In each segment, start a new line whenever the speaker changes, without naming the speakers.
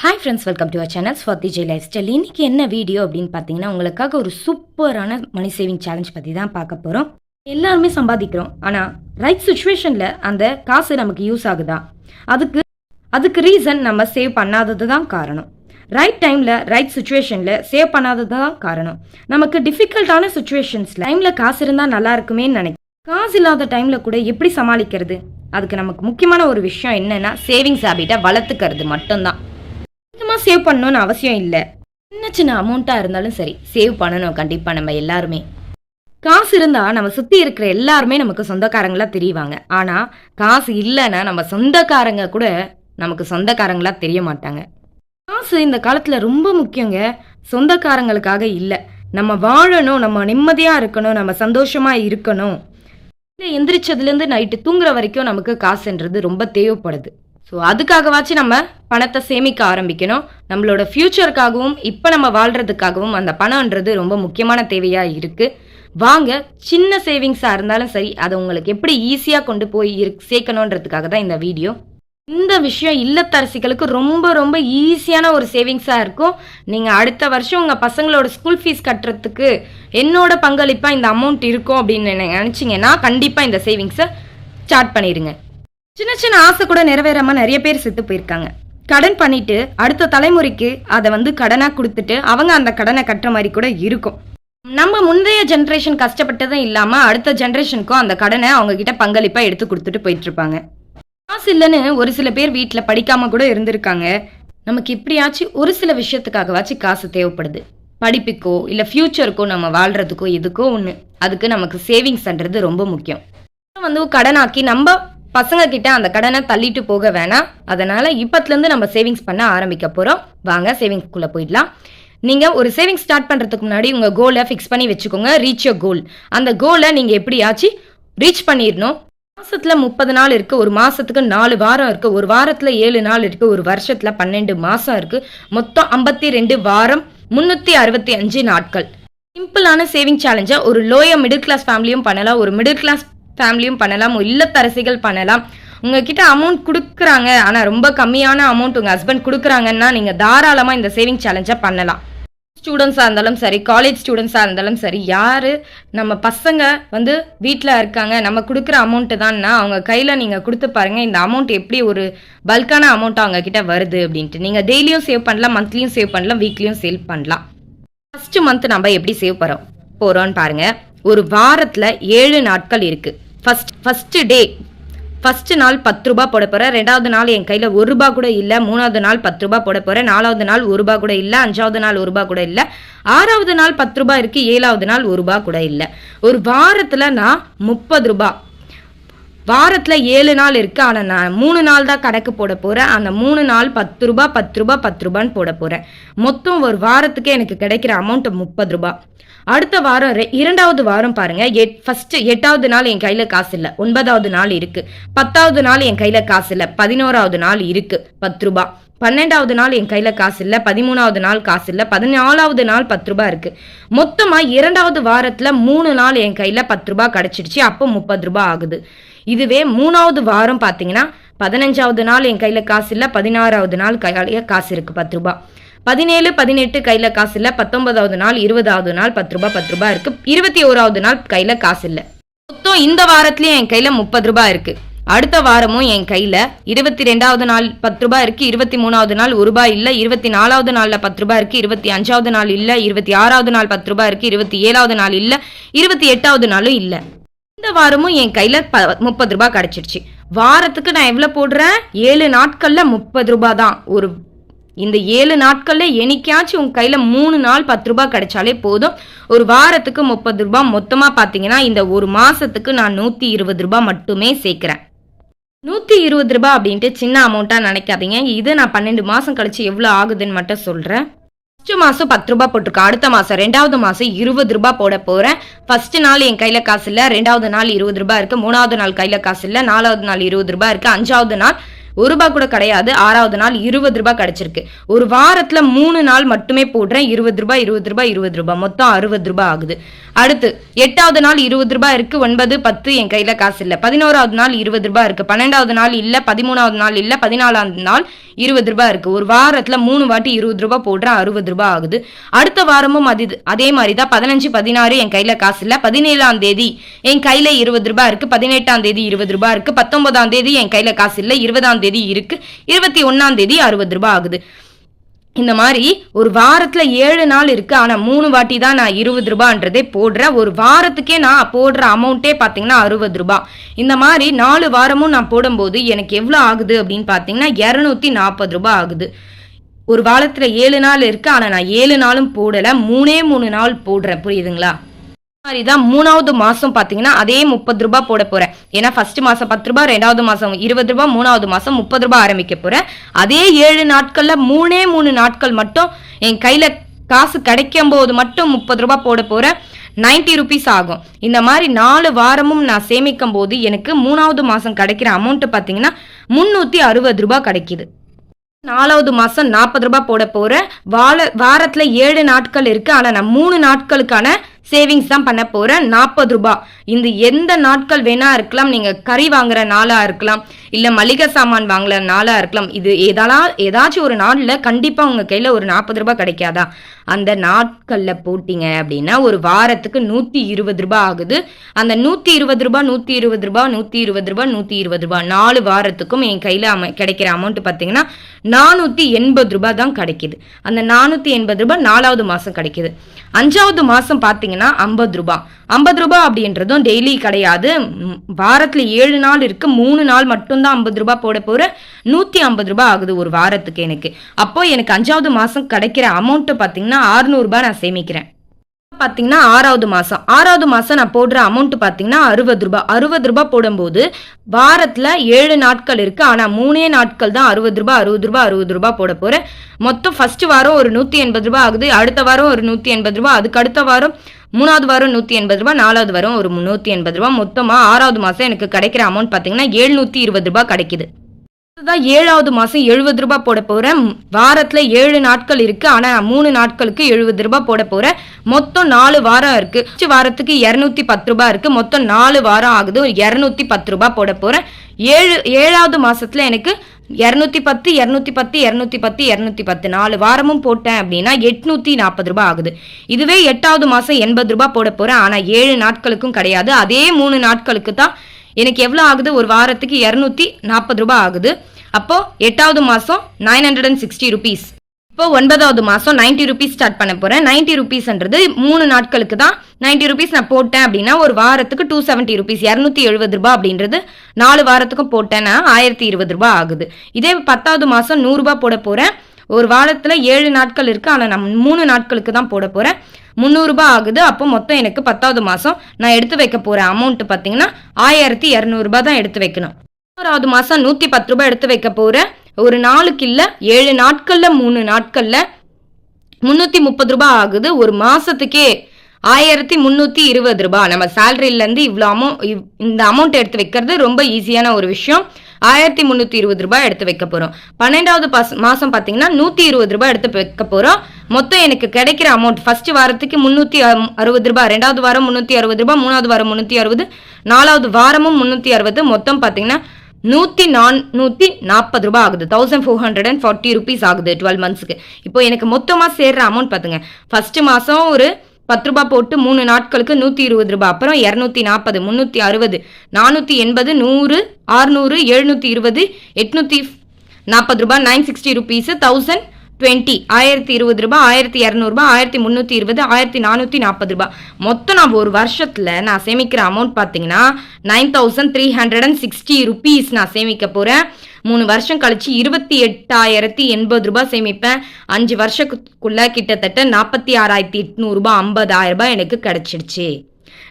Hi friends welcome to our channel Swathi Jai lifestyle இன்றைக்கி என்ன video அப்படின்னு பார்த்தீங்கன்னா உங்களுக்காக ஒரு சூப்பரான மணி சேவிங் சேலஞ்ச் பற்றி தான் பார்க்க போகிறோம் எல்லாருமே சம்பாதிக்கிறோம். ஆனால் ரைட் சுச்சுவேஷனில் அந்த காசு நமக்கு யூஸ் ஆகுதா? அதுக்கு அதுக்கு ரீசன் நம்ம சேவ் பண்ணாதது தான் காரணம். ரைட் டைமில் ரைட் சுச்சுவேஷனில் சேவ் பண்ணாதது தான் காரணம். நமக்கு டிஃபிகல்ட்டான சுச்சுவேஷன்ஸ் டைமில் காசு இருந்தால் நல்லா இருக்குமே நினைக்கிறேன் காசு இல்லாத டைமில் கூட எப்படி சமாளிக்கிறது? அதுக்கு நமக்கு முக்கியமான ஒரு விஷயம் என்னென்னா சேவிங்ஸ் ஹேபிட்டை வளர்த்துக்கிறது மட்டும்தான். சும்மா சேவ் பண்ணணும்னு அவசியம் இல்லை. சின்ன சின்ன அமௌண்ட்டாக இருந்தாலும் சரி சேவ் பண்ணணும் கண்டிப்பாக நம்ம எல்லாருமே. காசு இருந்தால் நம்ம சுற்றி இருக்கிற எல்லாருமே நமக்கு சொந்தக்காரங்களாக தெரியுவாங்க ஆனால் காசு இல்லைன்னா நம்ம சொந்தக்காரங்க கூட நமக்கு சொந்தக்காரங்களாக தெரிய மாட்டாங்க. காசு இந்த காலத்தில் ரொம்ப முக்கியங்க. சொந்தக்காரங்களுக்காக இல்லை. நம்ம வாழணும் நம்ம நிம்மதியாக இருக்கணும் நம்ம சந்தோஷமாக இருக்கணும். இல்லை எந்திரிச்சதுலேருந்து நைட்டு தூங்குற வரைக்கும் நமக்கு காசுன்றது ரொம்ப தேவைப்படுது. ஸோ அதுக்காகவாச்சும் நம்ம பணத்தை சேமிக்க ஆரம்பிக்கணும். நம்மளோட ஃப்யூச்சருக்காகவும் இப்போ நம்ம வாழ்கிறதுக்காகவும் அந்த பணம்ன்றது ரொம்ப முக்கியமான தேவையாக இருக்குது வாங்க சின்ன சேவிங்ஸாக இருந்தாலும் சரி அதை உங்களுக்கு எப்படி ஈஸியாக கொண்டு போய் சேர்க்கணுன்றதுக்காக தான் இந்த வீடியோ இந்த விஷயம் இல்லத்தரசிகளுக்கு ரொம்ப ரொம்ப ஈஸியான ஒரு சேவிங்ஸாக இருக்கும். நீங்கள் அடுத்த வருஷம் உங்கள் பசங்களோட ஸ்கூல் ஃபீஸ் கட்டுறதுக்கு என்னோட பங்களிப்பாக இந்த அமௌண்ட் இருக்கும் அப்படின்னு நினச்சிங்கன்னா கண்டிப்பாக இந்த சேவிங்ஸை ஸ்டார்ட் பண்ணிடுங்க சின்ன சின்ன ஆசை கூட நிறைவேறாம நிறைய பேர் செத்து போயிருக்காங்க. கடன் பண்ணிட்டு அடுத்த தலைமுறைக்கு அதை வந்து கடனாக கொடுத்துட்டு அவங்க அந்த கடனை கட்டுற மாதிரி கூட இருக்கும். நம்ம முந்தைய ஜென்ரேஷன் கஷ்டப்பட்டதும் இல்லாம அடுத்த ஜென்ரேஷனுக்கும் அந்த கடனை அவங்க கிட்ட பங்களிப்பா எடுத்து கொடுத்துட்டு போயிட்டு இருப்பாங்க காசு இல்லைன்னு ஒரு சில பேர் வீட்டில் படிக்காம கூட இருந்திருக்காங்க. நமக்கு இப்படியாச்சும் ஒரு சில விஷயத்துக்காகவாச்சும் காசு தேவைப்படுது. படிப்புக்கோ இல்லை ஃப்யூச்சருக்கோ நம்ம வாழ்றதுக்கோ எதுக்கோ ஒன்று அதுக்கு நமக்கு சேவிங்ஸ்ன்றது ரொம்ப முக்கியம். வந்து கடனாக்கி நம்ம பசங்க கிட்ட அந்த கடனை தள்ளிட்டு போக வேணாம். அதனால இப்பத்துலேருந்து நம்ம சேவிங்ஸ் பண்ண ஆரம்பிக்க போகிறோம் வாங்க சேவிங்ஸ்குள்ளே போயிடலாம். நீங்கள் ஒரு சேவிங்ஸ் ஸ்டார்ட் பண்ணுறதுக்கு முன்னாடி உங்கள் கோலை ஃபிக்ஸ் பண்ணி வச்சுக்கோங்க. ரீச் யோர் கோல் அந்த கோலை நீங்கள் எப்படியாச்சும் ரீச் பண்ணிடணும். மாசத்துல முப்பது நாள் இருக்கு ஒரு மாசத்துக்கு நாலு வாரம் இருக்கு ஒரு வாரத்துல ஏழு நாள் இருக்கு ஒரு வருஷத்துல பன்னெண்டு மாசம் இருக்கு. மொத்தம் ஐம்பத்தி ரெண்டு வாரம் முன்னூத்தி அறுபத்தி அஞ்சு நாட்கள். சிம்பிளான சேவிங் சேலஞ்சை ஒரு லோயர் மிடில் கிளாஸ் ஃபேமிலியும் பண்ணலாம். ஒரு மிடில் கிளாஸ் ஃபேமிலியும் பண்ணலாம் இல்லத்தரசிகள் பண்ணலாம். உங்ககிட்ட அமௌண்ட் கொடுக்குறாங்க ஆனால் ரொம்ப கம்மியான அமௌண்ட் உங்கள் ஹஸ்பண்ட் கொடுக்குறாங்கன்னா நீங்கள் தாராளமாக இந்த சேவிங் சேலஞ்சை பண்ணலாம். ஸ்டூடெண்ட்ஸாக இருந்தாலும் சரி காலேஜ் ஸ்டூடெண்ட்ஸாக இருந்தாலும் சரி யார் நம்ம பசங்க வந்து வீட்டில் இருக்காங்க நம்ம கொடுக்குற அமௌண்ட்டு தான்னா அவங்க கையில் நீங்கள் கொடுத்து பாருங்கள் இந்த அமௌண்ட் எப்படி ஒரு பல்கான அமௌண்ட் அவங்க கிட்ட வருது அப்படின்ட்டு. நீங்கள் டெய்லியும் சேவ் பண்ணலாம் மந்த்லியும் சேவ் பண்ணலாம் வீக்லியும் சேவ் பண்ணலாம். ஃபஸ்ட்டு மந்த் நம்ம எப்படி சேவ் போகிறோம் போகிறோன்னு பாருங்கள் ஒரு வாரத்தில் ஏழு நாட்கள் இருக்குது ஃபஸ்ட் ஃபஸ்ட்டு டே ஃபஸ்ட்டு நாள் பத்து ரூபா போட போகிறேன் ரெண்டாவது நாள் என் கையில் ஒரு ரூபா கூட இல்லை. மூணாவது நாள் பத்து ரூபா போட போகிறேன் நாலாவது நாள் ஒரு ரூபா கூட இல்லை. அஞ்சாவது நாள் ஒரு ரூபா கூட இல்லை. ஆறாவது நாள் பத்து ரூபாய் இருக்குது ஏழாவது நாள் ஒரு ரூபா கூட இல்லை. ஒரு வாரத்தில் நான் முப்பது ரூபாய் வாரத்தில் ஏழு நாள் இருக்குது ஆனால் நான் மூணு நாள் தான் கணக்கு போட போகிறேன் அந்த மூணு நாள் பத்து ரூபா பத்து ரூபா பத்து ரூபான்னு போட போகிறேன் மொத்தம் ஒரு வாரத்துக்கு எனக்கு கிடைக்கிற அமௌண்ட் முப்பது ரூபா. அடுத்த வாரம் ரெ- இரண்டாவது வாரம் பாருங்க. எட் ஃபஸ்ட்டு எட்டாவது நாள் என் கையில் காசு இல்லை. ஒன்பதாவது நாள் இருக்குது பத்தாவது நாள் என் கையில் காசு இல்லை. பதினோராவது நாள் இருக்குது பத்து ரூபா. பன்னெண்டாவது நாள் என் கையில் காசு இல்லை. பதிமூணாவது நாள் காசு இல்லை. பதினாலாவது நாள் பத்து ரூபாய் இருக்கு. மொத்தமாக இரண்டாவது வாரத்தில் மூணு நாள் என் கையில் பத்து ரூபா கிடச்சிடுச்சு. அப்போ முப்பது ரூபா ஆகுது. இதுவே மூணாவது வாரம் பார்த்தீங்கன்னா பதினஞ்சாவது நாள் என் கையில் காசு இல்லை பதினாறாவது நாள் கையில காசு இருக்குது பத்து ரூபாய் பதினேழு பதினெட்டு கையில் காசு இல்லை பத்தொன்பதாவது நாள் இருபதாவது நாள் பத்து ரூபாய் பத்து ரூபாய் இருக்கு. இருபத்தி ஓராவது நாள் கையில் காசு இல்லை. மொத்தம் இந்த வாரத்துலேயும் என் கையில் முப்பது ரூபாய் இருக்கு. அடுத்த வாரமும் என் கையில் இருபத்தி ரெண்டாவது நாள் பத்து ரூபாய் இருக்கு இருபத்தி மூணாவது நாள் ஒரு ரூபாய் இல்லை இருபத்தி நாலாவது நாளில் பத்து ரூபாய் இருக்கு இருபத்தி அஞ்சாவது நாள் இல்லை இருபத்தி ஆறாவது நாள் பத்து ரூபாய் இருக்கு இருபத்தி ஏழாவது நாள் இல்லை இருபத்தி எட்டாவது நாளும் இல்லை. இந்த வாரமும் என் கையில ப- முப்பது ரூபாய் கிடைச்சிருச்சு. வாரத்துக்கு நான் எவ்வளவு போடுறேன்? ஏழு நாட்கள்ல முப்பது ரூபாய் தான் ஒரு இந்த ஏழு நாட்கள்ல என்னைக்காச்சும் உங்க கையில மூணு நாள் பத்து ரூபாய் கிடைச்சாலே போதும். ஒரு வாரத்துக்கு முப்பது ரூபாய் மொத்தமா பாத்தீங்கன்னா இந்த ஒரு மாசத்துக்கு நான் நூத்தி இருபது ரூபாய் மட்டுமே சேர்க்கிறேன். நூத்தி இருபது ரூபாய் அப்படின்ட்டு சின்ன அமௌண்ட்டா நினைக்காதீங்க. இது நான் பன்னெண்டு மாசம் கழிச்சு எவ்வளவு ஆகுதுன்னு மட்டும் சொல்றேன். ஃபர்ஸ்ட் மாசம் பத்து ரூபாய் போட்டிருக்கேன் அடுத்த மாசம் ரெண்டாவது மாசம் இருபது ரூபாய் போட போறேன். ஃபர்ஸ்ட் நாள் என் கையில காசு இல்ல ரெண்டாவது நாள் இருபது ரூபாய் இருக்கு மூணாவது நாள் கையில காசு இல்ல நாலாவது நாள் இருபது ரூபாய் இருக்கு அஞ்சாவது நாள் ஒரு ரூபாய் கூட கிடையாது. ஆறாவது நாள் இருபது ரூபாய் கிடைச்சிருக்கு. ஒரு வாரத்துல மூணு நாள் மட்டுமே போடுறேன். இருபது ரூபாய் இருபது ரூபாய் இருபது ரூபாய். மொத்தம் அறுபது ரூபாய் ஆகுது. அடுத்து எட்டாவது நாள் இருபது ரூபாய் இருக்கு. ஒன்பது பத்து என் கையில காசு இல்ல. பதினோராவது நாள் இருபது ரூபாய் இருக்கு. பன்னெண்டாவது நாள் இல்ல. பதிமூணாவது நாள் இல்ல. பதினாலாவது நாள் இருபது ரூபாய் இருக்கு. ஒரு வாரத்துல மூணு வாட்டி இருபது ரூபாய் போடுறேன் அறுபது ரூபாய் ஆகுது. அடுத்த வாரமும் அது அதே மாதிரி தான் பதினஞ்சு பதினாறு என் கையில காசு இல்ல. பதினேழாம் தேதி என் கையில இருபது ரூபாய் இருக்கு. பதினெட்டாம் தேதி இருபது ரூபாய் இருக்கு. பத்தொன்பதாம் தேதி என் கையில காசு இல்ல. இருபதாம் தேதி இருக்கு. இருபத்தி ஒன்னாம் தேதி அறுபது ரூபாய் ஆகுது. இந்த மாதிரி ஒரு வாரத்துல ஏழு நாள் இருக்கு. ஆனா மூணு வாட்டி தான் நான் இருபது ரூபான்றதே போடுறேன். ஒரு வாரத்துக்கே நான் போடுற அமௌண்ட்டே பாத்தீங்கன்னா அறுபது ரூபாய் இந்த மாதிரி நாலு வாரமும் நான் போடும்போது எனக்கு எவ்வளவு ஆகுது அப்படின்னு பாத்தீங்கன்னா இருநூத்தி நாற்பது ரூபாய் ஆகுது. ஒரு வாரத்துல ஏழு நாள் இருக்கு. ஆனா நான் ஏழு நாளும் போடல. மூணே மூணு நாள் போடுறேன். புரியுதுங்களா? மாதிரி தான் மூணாவது மாசம் பாத்தீங்கன்னா அதே முப்பது ரூபாய் போட போறேன். ஏன்னா ஃபர்ஸ்ட் மாசம் பத்து ரூபாய் ரெண்டாவது மாசம் இருபது ரூபாய் மூணாவது மாசம் முப்பது ரூபாய் ஆரம்பிக்க போறேன். அதே ஏழு நாட்கள்ல மூணே மூணு நாட்கள் மட்டும் என் கையில காசு கிடைக்கும் போது மட்டும் முப்பது ரூபாய் போட போறேன். 90 ருபீஸ் ஆகும். இந்த மாதிரி நாலு வாரமும் நான் சேமிக்கும் போது எனக்கு மூணாவது மாசம் கிடைக்கிற அமௌண்ட் பாத்தீங்கன்னா முன்னூத்தி அறுபது ரூபாய் கிடைக்குது. நாலாவது மாசம் நாற்பது ரூபாய் போட போகிறேன் வார வாரத்துல ஏழு நாட்கள் இருக்கு. ஆனா நான் மூணு நாட்களுக்கான சேவிங்ஸ் தான் பண்ண போகிறேன் நாற்பது ரூபாய் இந்த எந்த நாட்கள் வேணா இருக்கலாம். நீங்கள் கறி வாங்குற நாளாக இருக்கலாம். இல்ல மளிகை சாமான் வாங்கல நாளா இருக்கலாம். இது ஏதாலாம் ஏதாச்சும் ஒரு நாள்ல கண்டிப்பா உங்க கையில ஒரு நாற்பது ரூபாய் கிடைக்காதா? அந்த நாட்கள்ல போட்டீங்க அப்படின்னா ஒரு வாரத்துக்கு நூத்தி இருபது ரூபாய் ஆகுது. அந்த நூத்தி இருபது ரூபாய் நூத்தி இருபது ரூபாய் நூத்தி இருபது ரூபாய் நூத்தி இருபது ரூபாய் நாலு வாரத்துக்கும் என் கையில அம கிடைக்கிற அமௌண்ட் பாத்தீங்கன்னா நானூத்தி எண்பது ரூபாய் தான் கிடைக்குது. அந்த நானூத்தி எண்பது ரூபாய் நாலாவது மாசம் கிடைக்குது. அஞ்சாவது மாசம் பாத்தீங்கன்னா ஐம்பது ரூபாய். ஐம்பது ரூபாய் அப்படின்றதும் டெய்லி கிடையாது. வாரத்தில் வாரத்துல ஏழு நாள் இருக்கு. மூணு நாள் மட்டும்தான் ஐம்பது ரூபாய் போட போகிறேன் நூற்றி ஐம்பது ரூபாய் ஆகுது ஒரு வாரத்துக்கு எனக்கு. அப்போது எனக்கு அஞ்சாவது மாதம் கிடைக்கிற அமௌண்ட்டை பார்த்தீங்கன்னா அறுநூறுபா நான் சேமிக்கிறேன். பார்த்தீங்கன்னா ஆறாவது மாதம் ஆறாவது மாதம் நான் போடுற அமௌண்ட் பார்த்தீங்கன்னா அறுபது ரூபாய். அறுபது ரூபாய் போடும்போது வாரத்தில் ஏழு நாட்கள் இருக்குது ஆனால் மூணே நாட்கள் தான் அறுபது ரூபாய் அறுபது ரூபாய் அறுபது ரூபாய் போட போகிறேன் மொத்தம் ஃபஸ்ட்டு வாரம் ஒரு நூற்றி எண்பது ரூபாய் ஆகுது. அடுத்த வாரம் ஒரு நூற்றி எண்பது ரூபாய். அதுக்கு அடுத்த வாரம் மூணாவது வாரம் நூற்றி எண்பது ரூபா நாலாவது வாரம் ஒரு நூற்றி எண்பது ரூபா மொத்தமாக ஆறாவது மாதம் எனக்கு கிடைக்கிற அமௌண்ட் பார்த்தீங்கன்னா எழுநூத்தி இருபது ரூபா கிடைக்குது. தான் ஏழாவது மாதம் எழுபது ரூபாய் போட போகிறேன் வாரத்தில் ஏழு நாட்கள் இருக்குது ஆனால் மூணு நாட்களுக்கு எழுபது ரூபாய் போட போகிறேன் மொத்தம் நாலு வாரம் இருக்குது வாரத்துக்கு இரநூத்தி பத்து ரூபாய் இருக்குது மொத்தம் நாலு வாரம் ஆகுது. ஒரு பத்து ரூபாய் போட போகிறேன் ஏழு ஏழாவது மாதத்தில் எனக்கு இரநூத்தி பத்து இரநூத்தி பத்து இரநூத்தி பத்து இரநூத்தி பத்து. நாலு வாரமும் போட்டேன் அப்படின்னா எட்நூத்தி நாற்பது ரூபாய் ஆகுது. இதுவே எட்டாவது மாசம் எண்பது ரூபாய் போட போறேன். ஆனா ஏழு நாட்களுக்கும் கிடையாது. அதே மூணு நாட்களுக்கு தான் எனக்கு எவ்வளோ ஆகுது? ஒரு வாரத்துக்கு இரநூத்தி நாற்பது ரூபாய் ஆகுது. அப்போ எட்டாவது மாசம் nine hundred and sixty rupees இப்போ ஒன்பதாவது மாதம் நைன்டி ருபீஸ் ஸ்டார்ட் பண்ண போறேன். 90 ருபீஸ்ன்றது மூணு நாட்களுக்கு தான். 90 ருபீஸ் நான் போட்டேன் அப்படின்னா ஒரு வாரத்துக்கு டூ செவன்ட்டி ருபீஸ் இரநூத்தி எழுபது ரூபா அப்படின்றது நாலு வாரத்துக்கும் போட்டேன்னா ஆயிரத்தி இருபது ரூபா ஆகுது. இதே பத்தாவது மாதம் நூறுரூபா போட போறேன். ஒரு வாரத்துல ஏழு நாட்கள் இருக்கு. ஆனால் நான் மூணு நாட்களுக்கு தான் போட போறேன். முந்நூறுரூபா ஆகுது. அப்போ மொத்தம் எனக்கு பத்தாவது மாதம் நான் எடுத்து வைக்க போகிற அமௌண்ட் பார்த்தீங்கன்னா ஆயிரத்தி இரநூறுபா தான் எடுத்து வைக்கணும். ஆறாவது மாதம் நூற்றி பத்து ரூபாய் எடுத்து வைக்க போகிறேன் ஒரு நாளுக்கு இல்லை ஏழு நாட்களில் மூணு நாட்களில் முந்நூற்றி முப்பது ரூபாய் ஆகுது. ஒரு மாதத்துக்கே ஆயிரத்தி முந்நூற்றி இருபது ரூபாய் நம்ம சேலரியிலேருந்து இவ்வளோ அமௌண்ட் இந்த அமௌண்ட் எடுத்து வைக்கிறது ரொம்ப ஈஸியான ஒரு விஷயம். ஆயிரத்தி முந்நூற்றி இருபது ரூபாய் எடுத்து வைக்க போகிறோம் பன்னெண்டாவது பாஸ் மாதம் பார்த்தீங்கன்னா நூற்றி இருபது ரூபாய் எடுத்து வைக்க போகிறோம் மொத்தம் எனக்கு கிடைக்கிற அமௌண்ட் ஃபர்ஸ்ட் வாரத்துக்கு முந்நூற்றி அறுபது ரூபாய் ரெண்டாவது வாரம் முந்நூற்றி அறுபது ரூபாய் மூணாவது வாரம் முந்நூற்றி அறுபது நாலாவது வாரமும் முந்நூற்றி அறுபது. மொத்தம் பார்த்தீங்கன்னா நூற்றி நானூற்றி நாற்பது ரூபாய் ஆகுது. Thousand four hundred and forty rupees ஆகுது டுவெல் மந்த்ஸ்க்கு இப்போ எனக்கு மொத்தமாக சேர்ற அமௌண்ட் பார்த்துங்க ஃபர்ஸ்ட் மாதம் ஒரு பத்து ரூபாய் போட்டு மூணு நாட்களுக்கு நூற்றி இருபது ரூபாய் அப்புறம் இரநூத்தி நாற்பது முந்நூற்றி அறுபது நானூற்றி எண்பது நூறு ஆறுநூறு எழுநூற்றி இருபது எட்நூற்றி நாற்பது ரூபாய் nine sixty rupees thousand twenty ஆயிரத்தி இருபது ரூபாய் ஆயிரத்தி இரநூறுபா ஆயிரத்தி முந்நூற்றி இருபது ஆயிரத்தி நானூற்றி நாற்பது ரூபாய் மொத்தம் நான் ஒரு வருஷத்தில் நான் சேமிக்கிற அமௌண்ட் பார்த்தீங்கன்னா nine thousand three hundred and sixty rupees நான் சேமிக்க போகிறேன் மூணு வருஷம் கழிச்சு இருபத்தி எட்டாயிரத்தி எண்பது ரூபாய் சேமிப்பேன். அஞ்சு வருஷத்துக்குள்ள கிட்டத்தட்ட நாற்பத்தி ஆறாயிரத்தி எட்நூறுபா ஐம்பதாயிரம் ரூபாய் எனக்கு கிடைச்சிடுச்சு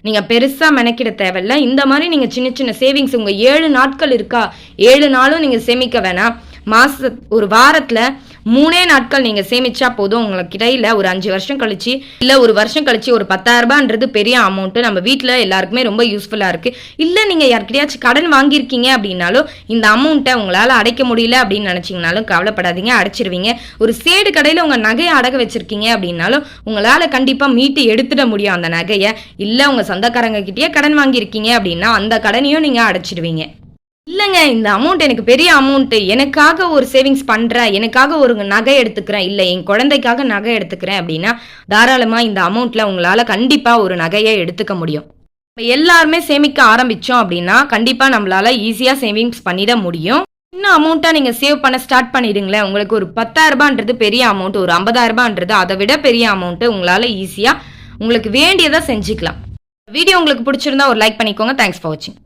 நீங்கள் பெருசாக மெனக்கிட தேவையில்ல. இந்த மாதிரி நீங்கள் சின்ன சின்ன சேவிங்ஸ் உங்கள் ஏழு நாட்கள் இருக்கா? ஏழு நாளும் நீங்கள் சேமிக்க வேணாம். மாச ஒரு வாரத்தில் மூணே நாட்கள் நீங்கள் சேமிச்சா போதும். உங்களுக்கு இடையில ஒரு அஞ்சு வருஷம் கழிச்சு இல்லை ஒரு வருஷம் கழிச்சு ஒரு பத்தாயிரம் ரூபான்றது பெரிய அமௌண்ட்டு நம்ம வீட்டில் எல்லாருக்குமே ரொம்ப யூஸ்ஃபுல்லாக இருக்குது இல்லை நீங்கள் யார்கிட்டயாச்சும் கடன் வாங்கியிருக்கீங்க அப்படின்னாலும் இந்த அமௌண்ட்டை உங்களால் அடைக்க முடியல அப்படின்னு நினச்சிங்கனாலும் கவலைப்படாதீங்க அடைச்சிருவீங்க. ஒரு சேடு கடையில் உங்கள் நகையை அடக வச்சிருக்கீங்க அப்படின்னாலும் உங்களால் கண்டிப்பாக மீட்டு எடுத்துட முடியும் அந்த நகையை. இல்லை உங்கள் சொந்தக்காரங்க கிட்டயே கடன் வாங்கியிருக்கீங்க அப்படின்னா அந்த கடனையும் நீங்கள் அடைச்சிடுவீங்க இல்லைங்க இந்த அமௌண்ட் எனக்கு பெரிய அமௌண்ட்டு எனக்காக ஒரு சேவிங்ஸ் பண்ணுறேன் எனக்காக ஒரு நகை எடுத்துக்கிறேன். இல்லை என் குழந்தைக்காக நகை எடுத்துக்கிறேன் அப்படின்னா தாராளமாக இந்த அமௌண்ட்டில் உங்களால் கண்டிப்பாக ஒரு நகையை எடுத்துக்க முடியும். இப்போ எல்லாருமே சேமிக்க ஆரம்பித்தோம் அப்படின்னா கண்டிப்பாக நம்மளால் ஈஸியாக சேவிங்ஸ் பண்ணிட முடியும். இன்னும் அமௌண்ட்டாக நீங்கள் சேவ் பண்ண ஸ்டார்ட் பண்ணிடுங்களேன். உங்களுக்கு ஒரு பத்தாயிரரூபான்றது பெரிய அமௌண்ட் ஒரு ஐம்பதாயிரரூபான்றது அதை விட பெரிய அமௌண்ட்டு உங்களால் ஈஸியாக உங்களுக்கு வேண்டியதாக செஞ்சுக்கலாம். வீடியோ உங்களுக்கு பிடிச்சிருந்தா ஒரு லைக் பண்ணிக்கோங்க. தேங்க்ஸ் ஃபார் வாட்சிங்